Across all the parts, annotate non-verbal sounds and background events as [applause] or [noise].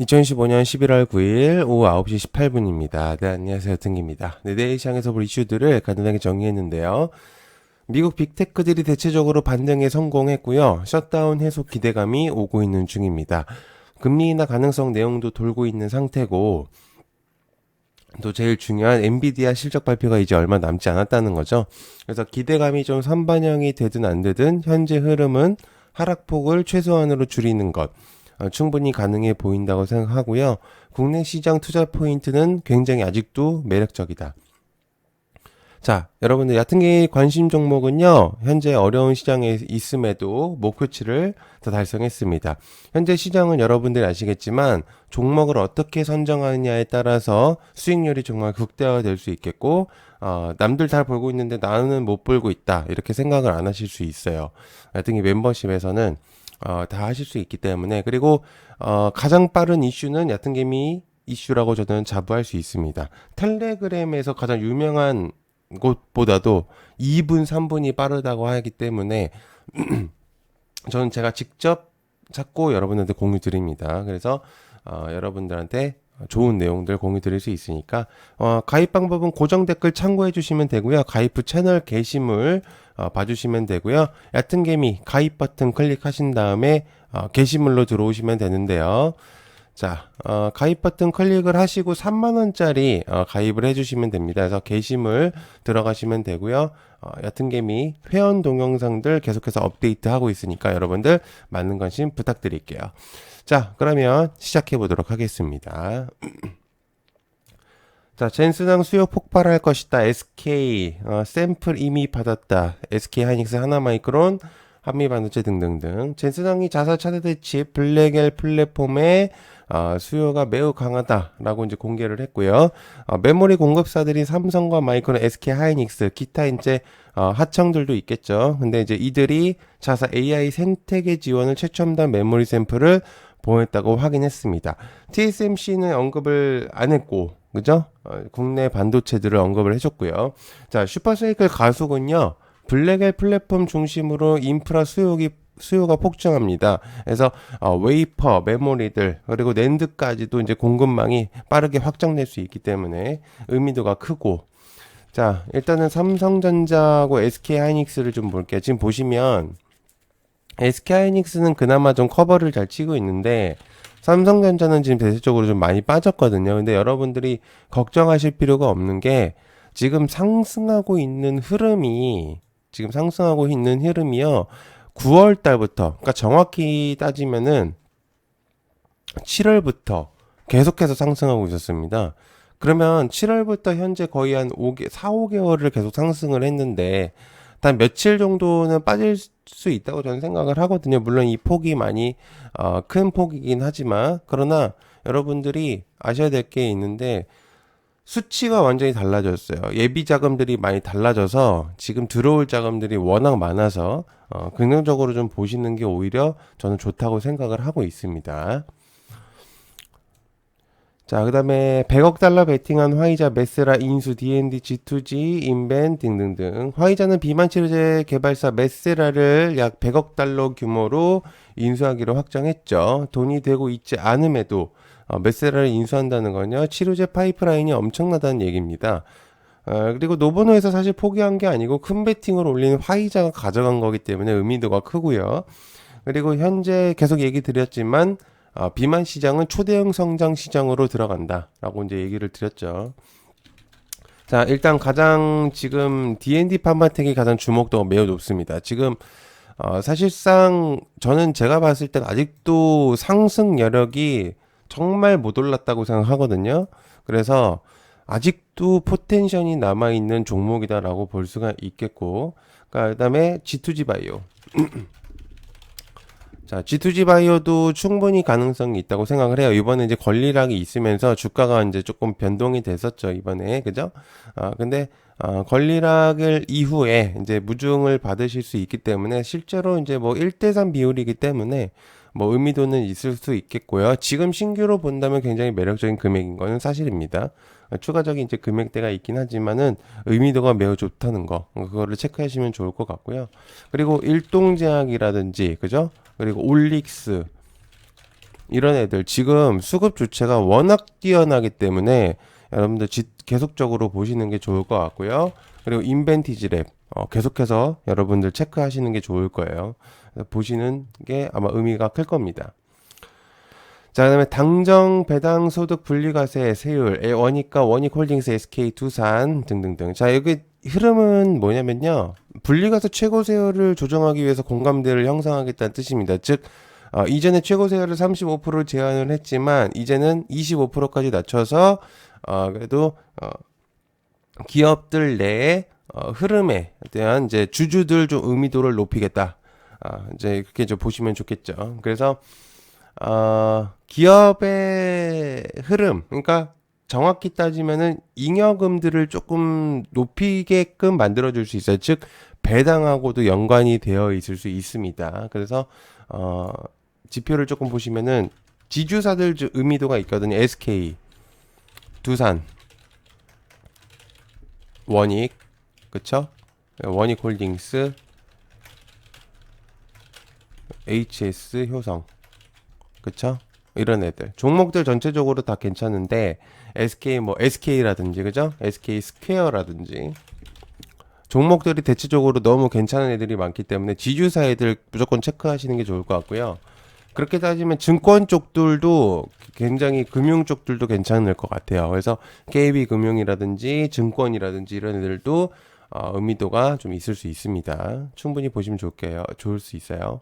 2015년 11월 9일 오후 9시 18분입니다. 네, 안녕하세요. 등기입니다. 네, 내일 시장에서 볼 이슈들을 간단하게 정리했는데요. 미국 빅테크들이 대체적으로 반등에 성공했고요. 셧다운 해소 기대감이 오고 있는 중입니다. 금리 인하 가능성 내용도 돌고 있는 상태고, 또 제일 중요한 엔비디아 실적 발표가 이제 얼마 남지 않았다는 거죠. 그래서 기대감이 좀 선반영이 되든 안 되든 현재 흐름은 하락폭을 최소한으로 줄이는 것. 어, 충분히 가능해 보인다고 생각하고요. 국내 시장 투자 포인트는 굉장히 아직도 매력적이다. 자, 여러분들 얕은 게 관심 종목은요, 현재 어려운 시장에 있음에도 목표치를 더 달성했습니다. 현재 시장은 여러분들이 아시겠지만, 종목을 어떻게 선정하느냐에 따라서 수익률이 정말 극대화될 수 있겠고, 어, 남들 잘 벌고 있는데 나는 못 벌고 있다. 이렇게 생각을 안 하실 수 있어요. 얕은 게 멤버십에서는 어, 다 하실 수 있기 때문에 그리고 어, 가장 빠른 이슈는 얕은 개미 이슈라고 저는 자부할 수 있습니다. 텔레그램에서 가장 유명한 곳보다도 2분, 3분이 빠르다고 하기 때문에 [clears throat] 저는 제가 직접 찾고 여러분한테 공유 드립니다. 그래서 어, 여러분들한테 좋은 내용들 공유 드릴 수 있으니까 어, 가입 방법은 고정 댓글 참고해 주시면 되고요. 가입 후 채널 게시물 어, 봐주시면 되고요. 얕은 개미 가입 버튼 클릭하신 다음에 어, 게시물로 들어오시면 되는데요. 자, 어, 가입 버튼 클릭을 하시고 3만원짜리 어, 가입을 해주시면 됩니다. 그래서 게시물 들어가시면 되고요. 어, 얕은 개미 회원 동영상들 계속해서 업데이트 하고 있으니까 여러분들 많은 관심 부탁드릴게요. 자, 그러면 시작해 보도록 하겠습니다. [clears throat] 자, 젠스당 수요 폭발할 것이다. SK 어, 샘플 이미 받았다. SK 하이닉스 하나마이크론 한미반도체 등등등. 젠스당이 자사 차세대 칩 블랙엘 플랫폼에 어, 수요가 매우 강하다라고 이제 공개를 했고요. 어, 메모리 공급사들이 삼성과 마이크론, SK 하이닉스, 기타 이제 어, 하청들도 있겠죠. 근데 이제 이들이 자사 AI 생태계 지원을 최첨단 메모리 샘플을 보냈다고 확인했습니다. TSMC는 언급을 안 했고 그죠? 어, 국내 반도체들을 언급을 해줬고요. 자, 슈퍼사이클 가속은요, 블랙엘 플랫폼 중심으로 인프라 수요기 수요가 폭증합니다. 그래서 어, 웨이퍼, 메모리들 그리고 랜드까지도 이제 공급망이 빠르게 확장될 수 있기 때문에 의미도가 크고 자 일단은 삼성전자하고 SK 하이닉스를 좀 볼게요. 지금 보시면 SK 하이닉스는 그나마 좀 커버를 잘 치고 있는데 삼성전자는 지금 대체적으로 좀 많이 빠졌거든요. 근데 여러분들이 걱정하실 필요가 없는 게 지금 상승하고 있는 흐름이 지금 상승하고 있는 흐름이요. 9월 달부터 그러니까 정확히 따지면은 7월부터 계속해서 상승하고 있었습니다. 그러면 7월부터 현재 거의 한 5개, 4, 5개월을 계속 상승을 했는데 단 며칠 정도는 빠질 수 있다고 저는 생각을 하거든요. 물론 이 폭이 많이 어, 큰 폭이긴 하지만 그러나 여러분들이 아셔야 될 게 있는데 수치가 완전히 달라졌어요. 예비 자금들이 많이 달라져서 지금 들어올 자금들이 워낙 많아서 어, 긍정적으로 좀 보시는 게 오히려 저는 좋다고 생각을 하고 있습니다. 자, 그 다음에 100억 달러 베팅한 화이자, 메세라, 인수, D&D, G2G, 인벤 등등등. 화이자는 비만 치료제 개발사 메세라를 약 100억 달러 규모로 인수하기로 확정했죠. 돈이 되고 있지 않음에도 어, 메세라를 인수한다는 건요. 치료제 파이프라인이 엄청나다는 얘기입니다. 어, 그리고 노보노에서 사실 포기한 게 아니고 큰 베팅을 올리는 화이자가 가져간 거기 때문에 의미도가 크고요. 그리고 현재 계속 얘기 드렸지만 어, 비만 시장은 초대형 성장 시장으로 들어간다라고 이제 얘기를 드렸죠. 자, 일단 가장 지금 D&D 판마텍이 가장 주목도가 매우 높습니다. 지금 어, 사실상 저는 제가 봤을 땐 아직도 상승 여력이 정말 못 올랐다고 생각하거든요. 그래서 아직도 포텐션이 남아 있는 종목이다라고 볼 수가 있겠고, 그러니까 그다음에 G2G 바이오. [clears throat] 자, G2G 바이오도 충분히 가능성이 있다고 생각을 해요. 이번에 이제 권리락이 있으면서 주가가 이제 조금 변동이 됐었죠, 이번에. 그죠? 아, 근데, 아, 권리락을 이후에 이제 무중을 받으실 수 있기 때문에 실제로 이제 뭐 1대3 비율이기 때문에 뭐 의미도는 있을 수 있겠고요. 지금 신규로 본다면 굉장히 매력적인 금액인 거는 사실입니다. 추가적인 이제 금액대가 있긴 하지만은 의미도가 매우 좋다는 거 그거를 체크하시면 좋을 것 같고요. 그리고 일동제약이라든지 그죠? 그리고 올릭스 이런 애들 지금 수급 주체가 워낙 뛰어나기 때문에 여러분들 지- 계속적으로 보시는 게 좋을 것 같고요. 그리고 인벤티지 랩 어, 계속해서 여러분들 체크하시는 게 좋을 거예요. 보시는 게 아마 의미가 클 겁니다. 자, 그 다음에 당정, 배당, 소득, 분리과세, 세율, 에, 원익과 원익홀딩스, SK, 두산 등등등. 자, 여기 흐름은 뭐냐면요. 분리과세 최고 세율을 조정하기 위해서 공감대를 형성하겠다는 뜻입니다. 즉, 어, 이전에 최고 세율을 35%를 제한을 했지만 이제는 25%까지 낮춰서 어, 그래도 어, 기업들 내에 어, 흐름에 대한 이제 주주들 좀 의미도를 높이겠다. 아, 이제 그렇게 좀 보시면 좋겠죠. 그래서 어, 기업의 흐름, 그러니까 정확히 따지면은 잉여금들을 조금 높이게끔 만들어줄 수 있어요. 즉 배당하고도 연관이 되어 있을 수 있습니다. 그래서 어, 지표를 조금 보시면은 지주사들 좀 의미도가 있거든요. SK, 두산, 원익, 그쵸? 원익홀딩스, HS, 효성, 그쵸? 이런 애들 종목들 전체적으로 다 괜찮은데 SK 뭐 SK라든지 그죠? SK 스퀘어라든지 종목들이 대체적으로 너무 괜찮은 애들이 많기 때문에 지주사 애들 무조건 체크하시는 게 좋을 것 같고요. 그렇게 따지면 증권 쪽들도 굉장히 금융 쪽들도 괜찮을 것 같아요. 그래서 KB 금융이라든지 증권이라든지 이런 애들도 어, 의미도가 좀 있을 수 있습니다. 충분히 보시면 좋게요. 좋을 수 있어요.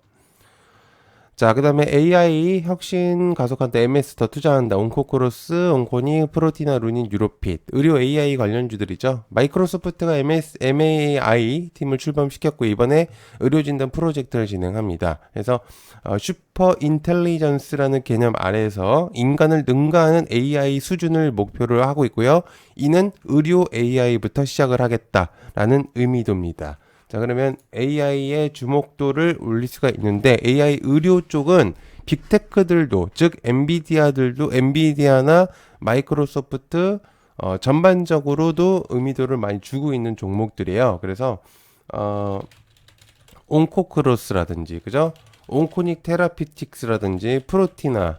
자, 그 다음에 AI 혁신 가속한다, MS 더 투자한다, 온코크로스, 온코니, 프로티나, 루닌, 유로핏, 의료 AI 관련주들이죠. 마이크로소프트가 MS, MAI 팀을 출범시켰고, 이번에 의료진단 프로젝트를 진행합니다. 그래서, 어, 슈퍼 인텔리전스라는 개념 아래에서 인간을 능가하는 AI 수준을 목표로 하고 있고요. 이는 의료 AI부터 시작을 하겠다라는 의미도입니다. 자, 그러면 AI의 주목도를 올릴 수가 있는데 AI 의료 쪽은 빅테크들도 즉 엔비디아들도 엔비디아나 마이크로소프트 어, 전반적으로도 의미도를 많이 주고 있는 종목들이에요. 그래서 어, 온코크로스라든지 그죠? 온코닉 테라피틱스라든지 프로티나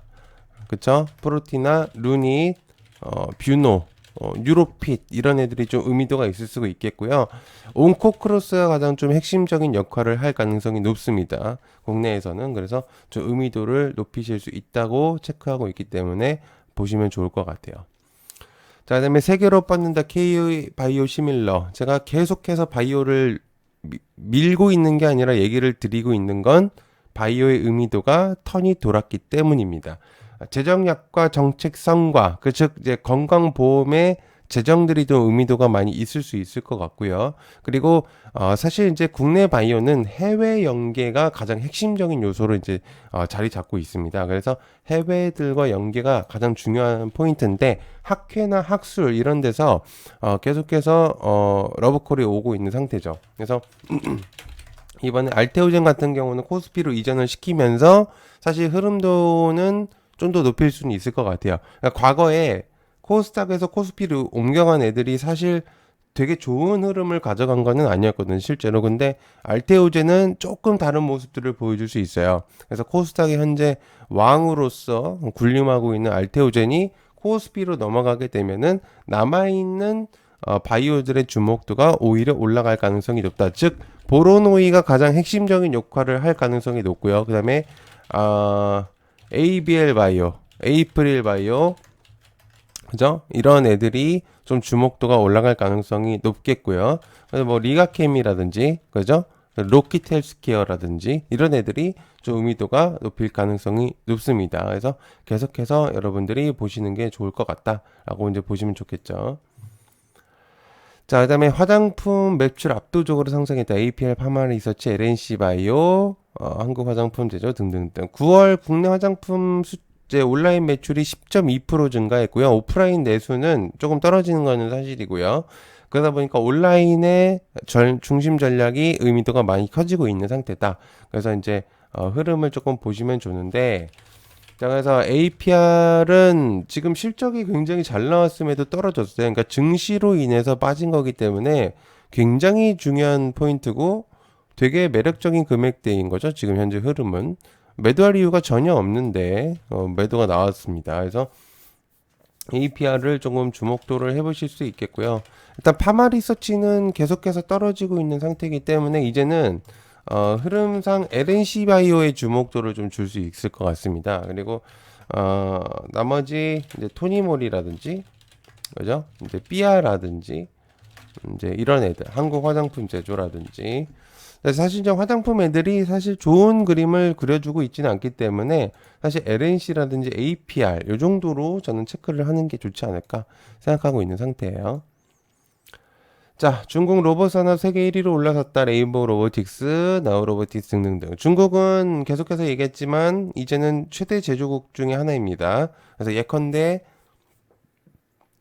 그쵸? 프로티나, 루닛, 어, 뷰노, 어, 유로핏 이런 애들이 좀 의미도가 있을 수가 있겠고요. 온코 크로스가 가장 좀 핵심적인 역할을 할 가능성이 높습니다. 국내에서는 그래서 좀 의미도를 높이실 수 있다고 체크하고 있기 때문에 보시면 좋을 것 같아요. 자, 그다음에 세계로 뻗는다 K 바이오 시밀러. 제가 계속해서 바이오를 미- 밀고 있는 게 아니라 얘기를 드리고 있는 건 바이오의 의미도가 턴이 돌았기 때문입니다. 재정약과 정책성과 그 즉 이제 건강보험의 재정들이 좀 의미도가 많이 있을 수 있을 것 같고요. 그리고 어, 사실 이제 국내 바이오는 해외 연계가 가장 핵심적인 요소로 이제 어, 자리 잡고 있습니다. 그래서 해외들과 연계가 가장 중요한 포인트인데 학회나 학술 이런 데서 어, 계속해서 어, 러브콜이 오고 있는 상태죠. 그래서 [clears throat] 이번에 알테오젠 같은 경우는 코스피로 이전을 시키면서 사실 흐름도는 좀 더 높일 수는 있을 것 같아요. 그러니까 과거에 코스닥에서 코스피로 옮겨간 애들이 사실 되게 좋은 흐름을 가져간 거는 아니었거든요, 실제로. 근데 알테오젠은 조금 다른 모습들을 보여줄 수 있어요. 그래서 코스닥이 현재 왕으로서 군림하고 있는 알테오젠이 코스피로 넘어가게 되면은 남아있는 어, 바이오들의 주목도가 오히려 올라갈 가능성이 높다. 즉, 보로노이가 가장 핵심적인 역할을 할 가능성이 높고요. 그 다음에, 어, ABL 바이오, 에이프릴 바이오, 그죠? 이런 애들이 좀 주목도가 올라갈 가능성이 높겠고요. 그래서 뭐 리가캠이라든지, 그죠? 로키트 헬스케어라든지 이런 애들이 좀 의미도가 높일 가능성이 높습니다. 그래서 계속해서 여러분들이 보시는 게 좋을 것 같다라고 이제 보시면 좋겠죠. 자, 그 다음에 화장품 매출 압도적으로 상승했다. APL 파마 리서치, LNC 바이오, 어, 한국 화장품 제조 등등등. 9월 국내 화장품 수제 온라인 매출이 10.2% 증가했고요. 오프라인 내수는 조금 떨어지는 거는 사실이고요. 그러다 보니까 온라인의 전, 중심 전략이 의미도가 많이 커지고 있는 상태다. 그래서 이제 어, 흐름을 조금 보시면 좋은데 자, 그래서 APR은 지금 실적이 굉장히 잘 나왔음에도 떨어졌어요. 그러니까 증시로 인해서 빠진 거기 때문에 굉장히 중요한 포인트고 되게 매력적인 금액대인 거죠. 지금 현재 흐름은. 매도할 이유가 전혀 없는데 어, 매도가 나왔습니다. 그래서 APR을 조금 주목도를 해보실 수 있겠고요. 일단 파마 리서치는 계속해서 떨어지고 있는 상태이기 때문에 이제는 어, 흐름상 LNC 바이오의 주목도를 좀 줄 수 있을 것 같습니다. 그리고 어, 나머지 이제 토니몰이라든지 그죠? 이제 삐아라든지 이제 이런 애들 한국 화장품 제조라든지 그래서 사실 이제 화장품 애들이 사실 좋은 그림을 그려주고 있지는 않기 때문에 사실 LNC라든지 APR 요 정도로 저는 체크를 하는 게 좋지 않을까 생각하고 있는 상태예요. 자, 중국 로봇 산업 세계 1위로 올라섰다. 레인보우 로보틱스, 나우 로보틱스 등등등. 중국은 계속해서 얘기했지만 이제는 최대 제조국 중에 하나입니다. 그래서 예컨대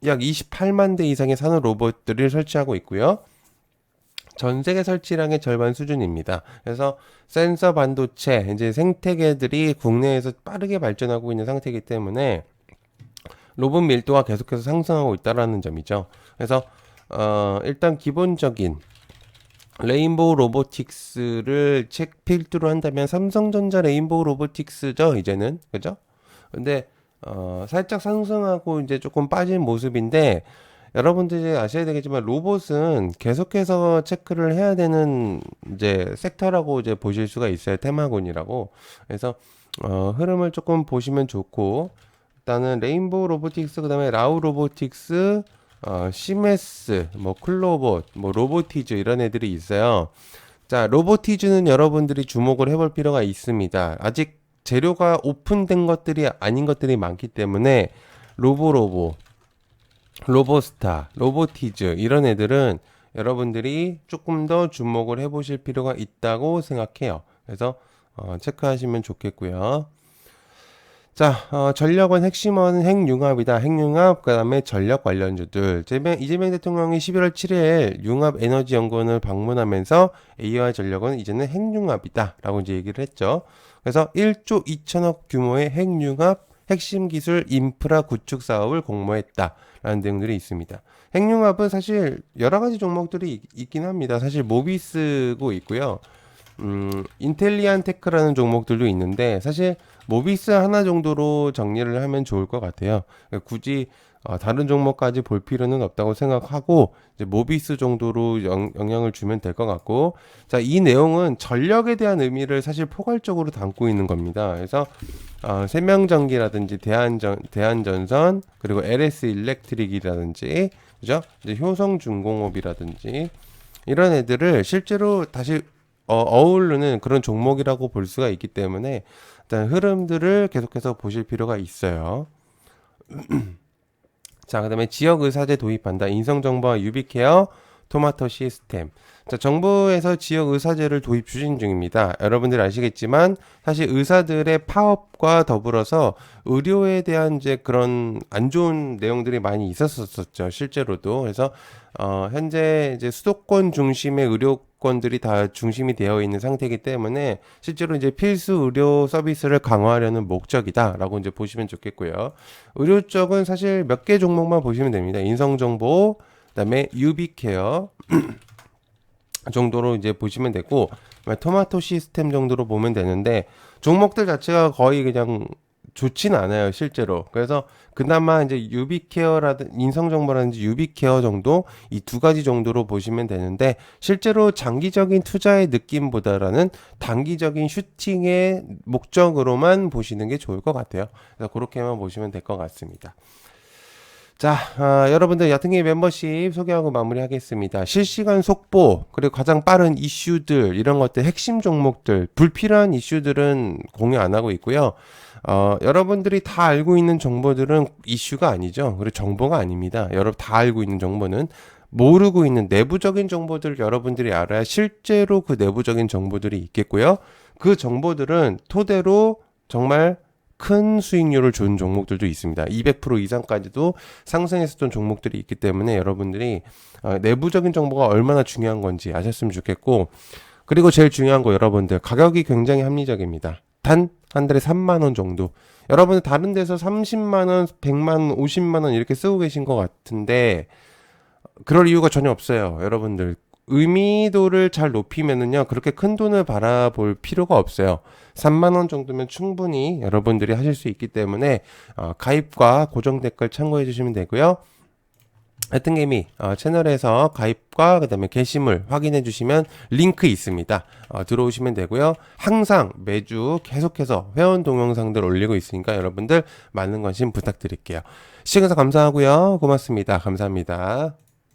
약 28만 대 이상의 산업 로봇들을 설치하고 있고요. 전 세계 설치량의 절반 수준입니다. 그래서 센서 반도체, 이제 생태계들이 국내에서 빠르게 발전하고 있는 상태이기 때문에 로봇 밀도가 계속해서 상승하고 있다라는 점이죠. 그래서 어, 일단 기본적인 레인보우 로보틱스를 책 필두로 한다면 삼성전자 레인보우 로보틱스죠, 이제는. 그죠? 근데 어, 살짝 상승하고 이제 조금 빠진 모습인데 여러분들이 아셔야 되겠지만 로봇은 계속해서 체크를 해야 되는 이제 섹터라고 이제 보실 수가 있어요. 테마곤이라고. 그래서 어, 흐름을 조금 보시면 좋고 일단은 레인보우 로보틱스 그다음에 라우 로보틱스 어, 시메스, 뭐 클로봇, 뭐 로보티즈 이런 애들이 있어요. 자, 로보티즈는 여러분들이 주목을 해볼 필요가 있습니다. 아직 재료가 오픈된 것들이 아닌 것들이 많기 때문에 로보로보, 로보스타, 로보티즈 이런 애들은 여러분들이 조금 더 주목을 해보실 필요가 있다고 생각해요. 그래서 어, 체크하시면 좋겠고요. 자, 어, 전력원 핵심은 핵융합이다. 핵융합, 그 다음에 전력 관련주들. 이재명, 이재명 대통령이 11월 7일 융합 에너지 연구원을 방문하면서 AI와 전력은 이제는 핵융합이다. 라고 이제 얘기를 했죠. 그래서 1조 2천억 규모의 핵융합 핵심 기술 인프라 구축 사업을 공모했다. 라는 내용들이 있습니다. 핵융합은 사실 여러 가지 종목들이 있, 긴 합니다. 사실 모비스고 있고요. 음, 인텔리안 테크라는 종목들도 있는데 사실 모비스 하나 정도로 정리를 하면 좋을 것 같아요. 그러니까 굳이 어, 다른 종목까지 볼 필요는 없다고 생각하고 이제 모비스 정도로 영, 영향을 주면 될 것 같고 자 이 내용은 전력에 대한 의미를 사실 포괄적으로 담고 있는 겁니다. 그래서 어, 세명전기라든지 대한전 대한전선 그리고 LS 일렉트릭이라든지 그죠? 이제 효성중공업이라든지 이런 애들을 실제로 다시 어, 어우르는 그런 종목이라고 볼 수가 있기 때문에 일단 흐름들을 계속해서 보실 필요가 있어요. [clears throat] 자, 그 다음에 지역 의사제 도입한다. 인성정보와 유비케어, 토마토 시스템. 자, 정부에서 지역 의사제를 도입 추진 중입니다. 여러분들 아시겠지만 사실 의사들의 파업과 더불어서 의료에 대한 이제 그런 안 좋은 내용들이 많이 있었었죠. 실제로도. 그래서 어, 현재 이제 수도권 중심의 의료 권들이 다 중심이 되어 있는 상태이기 때문에 실제로 이제 필수 의료 서비스를 강화하려는 목적이다라고 이제 보시면 좋겠고요. 의료 쪽은 사실 몇 개 종목만 보시면 됩니다. 인성 정보, 그다음에 유비케어 [clears throat] 정도로 이제 보시면 되고 토마토 시스템 정도로 보면 되는데 종목들 자체가 거의 그냥 좋진 않아요 실제로 그래서 그나마 이제 유비케어라든 인성정보라든지 유비케어 정도 이 두 가지 정도로 보시면 되는데 실제로 장기적인 투자의 느낌보다라는 단기적인 슈팅의 목적으로만 보시는 게 좋을 것 같아요 그래서 그렇게만 보시면 될 것 같습니다. 자, 아, 여러분들 야등기 멤버십 소개하고 마무리하겠습니다. 실시간 속보, 그리고 가장 빠른 이슈들, 이런 것들, 핵심 종목들, 불필요한 이슈들은 공유 안 하고 있고요. 어, 여러분들이 다 알고 있는 정보들은 이슈가 아니죠. 그리고 정보가 아닙니다. 여러분 다 알고 있는 정보는 모르고 있는 내부적인 정보들을 여러분들이 알아야 실제로 그 내부적인 정보들이 있겠고요. 그 정보들은 토대로 정말 큰 수익률을 준 종목들도 있습니다. 200% 이상까지도 상승했었던 종목들이 있기 때문에 여러분들이 어, 내부적인 정보가 얼마나 중요한 건지 아셨으면 좋겠고 그리고 제일 중요한 거 여러분들 가격이 굉장히 합리적입니다. 단 한 달에 3만 원 정도. 여러분들 다른 데서 30만 원, 100만 원, 50만 원 이렇게 쓰고 계신 것 같은데 그럴 이유가 전혀 없어요. 여러분들 의미도를 잘 높이면은요, 그렇게 큰 돈을 바라볼 필요가 없어요. 3만원 정도면 충분히 여러분들이 하실 수 있기 때문에, 어, 가입과 고정 댓글 참고해 주시면 되고요. 하여튼 개미 어, 채널에서 가입과 그 다음에 게시물 확인해 주시면 링크 있습니다. 어, 들어오시면 되고요. 항상 매주 계속해서 회원 동영상들 올리고 있으니까 여러분들 많은 관심 부탁드릴게요. 시청해서 감사하고요. 고맙습니다. 감사합니다.